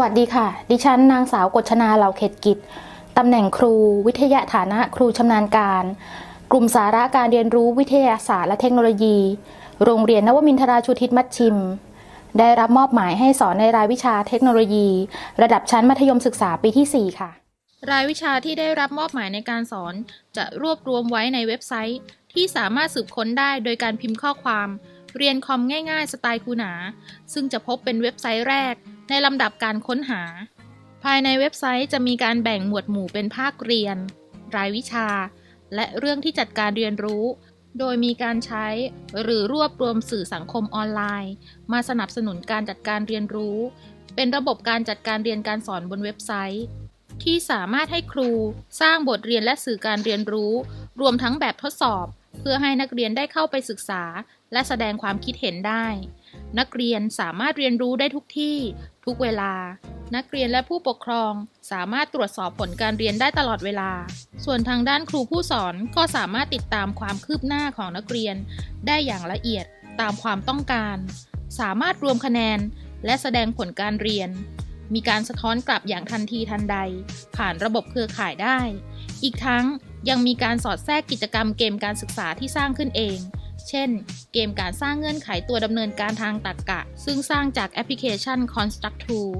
วัสดีค่ะ ดิฉันนางสาวกฤษณาเหล่าเขตกิจ ตำแหน่งครู วิทยาฐานะครูชำนาญการ กลุ่มสาระการเรียนรู้วิทยาศาสตร์และเทคโนโลยี โรงเรียนนวมินทราชูทิศมัชชิม ได้รับมอบหมายให้สอนในรายวิชาเทคโนโลยี ระดับชั้นมัธยมศึกษาปีที่ 4 ค่ะ รายวิชาที่ได้รับมอบหมายในการสอน จะรวบรวมไว้ในเว็บไซต์ ที่สามารถสืบค้นได้โดยการพิมพ์ข้อความ เรียนคอมง่าย ๆ สไตล์คูหนา ซึ่งจะพบเป็นเว็บไซต์แรก ในลำดับการค้นหา ภายในเว็บไซต์จะมีการแบ่งหมวดหมู่เป็นภาคเรียน รายวิชา และเรื่องที่จัดการเรียนรู้ โดยมีการใช้หรือรวบรวมสื่อสังคมออนไลน์ มาสนับสนุนการจัดการเรียนรู้ เป็นระบบการจัดการเรียนการสอนบนเว็บไซต์ ที่สามารถให้ครูสร้างบทเรียนและสื่อการเรียนรู้ รวมทั้งแบบทดสอบ เพื่อให้นักเรียนได้เข้าไปศึกษา และแสดงความคิดเห็นได้ นักเรียนสามารถเรียนรู้ได้ทุกที่ ทุกเวลา นักเรียนและผู้ปกครองสามารถตรวจสอบผลการเรียนได้ตลอดเวลา ส่วนทางด้านครูผู้สอนก็สามารถติดตามความคืบหน้าของนักเรียน ได้อย่างละเอียดตามความต้องการ สามารถรวมคะแนน และแสดงผลการเรียน มีการสะท้อนกลับอย่างทันทีทันใด ผ่านระบบเครือข่ายได้ อีกทั้งยังมีการสอดแทรกกิจกรรมเกมการศึกษาที่สร้างขึ้นเอง เช่น เกมการสร้างเงื่อนไขตัวดำเนินการทางตรรกะ ซึ่งสร้างจากแอปพลิเคชัน Construct Tool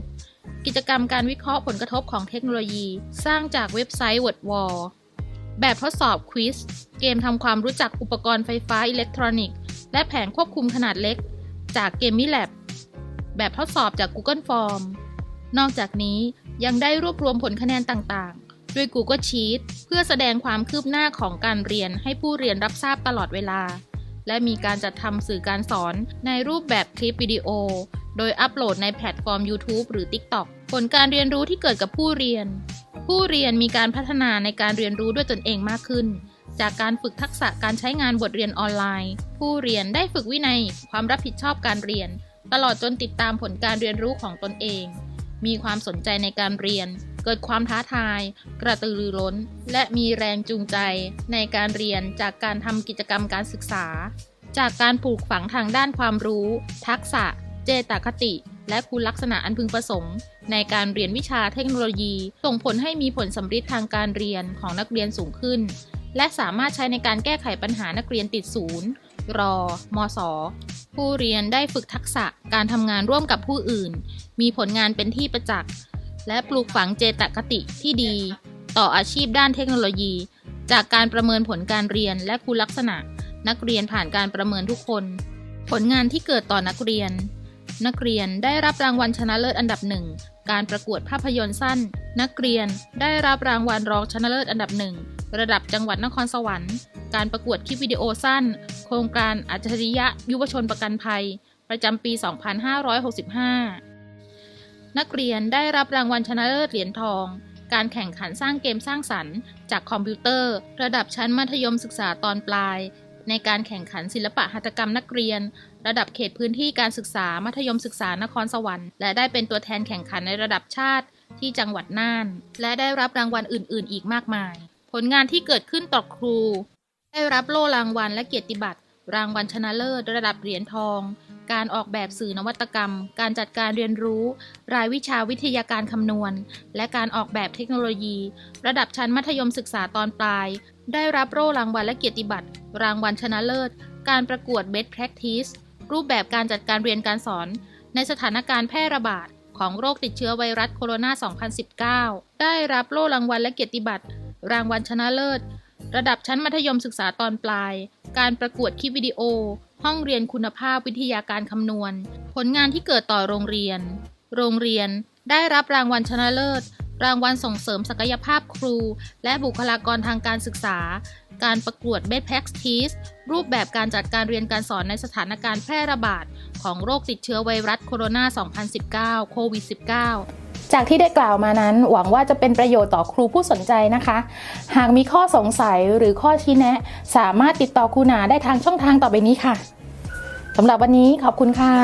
กิจกรรมการวิเคราะห์ผลกระทบของเทคโนโลยี สร้างจากเว็บไซต์ WordWall แบบทดสอบควิสเกมทำความรู้จักอุปกรณ์ไฟฟ้าอิเล็กทรอนิกส์ และแผงควบคุมขนาดเล็ก จาก g a m i Lab แบบทดสอบจาก Google Form นอกจากนี้ยังได้รวบรวมผลคะแนนต่างๆ ด้วย Google Sheet เพื่อแสดงความคืบหน้าของการเรียนให้ผู้เรียนรับทราบตลอดเวลา และมีการจัดทำสื่อการสอนในรูปแบบคลิปวิดีโอ โดยอัปโหลดในแพลตฟอร์ม YouTube หรือ TikTok ผลการเรียนรู้ที่เกิดกับผู้เรียน ผู้เรียนมีการพัฒนาในการเรียนรู้ด้วยตนเองมากขึ้น จากการฝึกทักษะการใช้งานบทเรียนออนไลน์ ผู้เรียนได้ฝึกวินัย ความรับผิดชอบการเรียน ตลอดจนติดตามผลการเรียนรู้ของตนเอง มีความสนใจในการเรียน เกิดความท้าทาย กระตือรือร้น และมีแรงจูงใจในการเรียนจากการทำกิจกรรมการศึกษา จากการปลูกฝังทางด้านความรู้ ทักษะ เจตคติ และคุณลักษณะอันพึงประสงค์ ในการเรียนวิชาเทคโนโลยี ส่งผลให้มีผลสำฤทธิ์ทางการเรียนของนักเรียนสูงขึ้น และสามารถใช้ในการแก้ไขปัญหานักเรียนติดศูนย์รอมศผู้เรียนได้ฝึกทักษะการทำงานร่วมกับผู้อื่น มีผลงานเป็นที่ประจักษ์ และปลูกฝังเจตคติที่ดี ต่ออาชีพด้านเทคโนโลยี จากการประเมินผลการเรียนและคุณลักษณะ นักเรียนผ่านการประเมินทุกคน ผลงานที่เกิดต่อนักเรียน นักเรียนได้รับรางวัลชนะเลิศอันดับหนึ่งการประกวดภาพยนตร์สั้น นักเรียนได้รับรางวัลรองชนะเลิศอันดับหนึ่งระดับจังหวัดนครสวรรค์ การประกวดคลิปวิดีโอสั้น โครงการอัจฉริยะ ยุวชนประกันภัย ประจำปี 2565 นักเรียนได้รับรางวัลชนะเลิศเหรียญทอง การแข่งขันสร้างเกมสร้างสรรค์ จากคอมพิวเตอร์ ระดับชั้นมัธยมศึกษาตอนปลาย ในการแข่งขันศิลปะหัตถกรรมนักเรียน ระดับเขตพื้นที่การศึกษามัธยมศึกษานครสวรรค์และได้เป็นตัวแทนแข่งขันในระดับชาติที่จังหวัดน่าน และได้รับรางวัลอื่น ๆ อีกมากมาย ผลงานที่เกิดขึ้นต่อครู ได้รับโล่รางวัลและเกียรติบัตรรางวัลชนะเลิศระดับเหรียญทอง การออกแบบสื่อนวัตกรรม การจัดการเรียนรู้ รายวิชาวิทยาการคำนวณ และการออกแบบเทคโนโลยี ระดับชั้นมัธยมศึกษาตอนปลาย ได้รับโล่รางวัลและเกียรติบัตร รางวัลชนะเลิศ การประกวด Best Practice รูปแบบการจัดการเรียนการสอน ในสถานการณ์แพร่ระบาดของโรคติดเชื้อไวรัสโคโรนา 2019 ได้รับโล่รางวัลและเกียรติบัตร รางวัลชนะเลิศ ระดับชั้นมัธยมศึกษาตอนปลาย การประกวดคลิปวิดีโอ ห้องเรียนคุณภาพวิทยาการคำนวณ ผลงานที่เกิดต่อโรงเรียน โรงเรียนได้รับรางวัลชนะเลิศ รางวัลส่งเสริมศักยภาพครู และบุคลากรทางการศึกษา การประกวด Best Practice รูปแบบการจัดการเรียนการสอนในสถานการณ์แพร่ระบาด ของโรคติดเชื้อไวรัสโคโรนา 2019 โควิด -19 จากที่ได้กล่าวมานั้นหวังว่าจะเป็นประโยชน์ต่อครูผู้สนใจนะคะ หากมีข้อสงสัยหรือข้อชี้แนะ สามารถติดต่อครูหนาได้ทางช่องทางต่อไปนี้ค่ะสำหรับวันนี้ขอบคุณค่ะ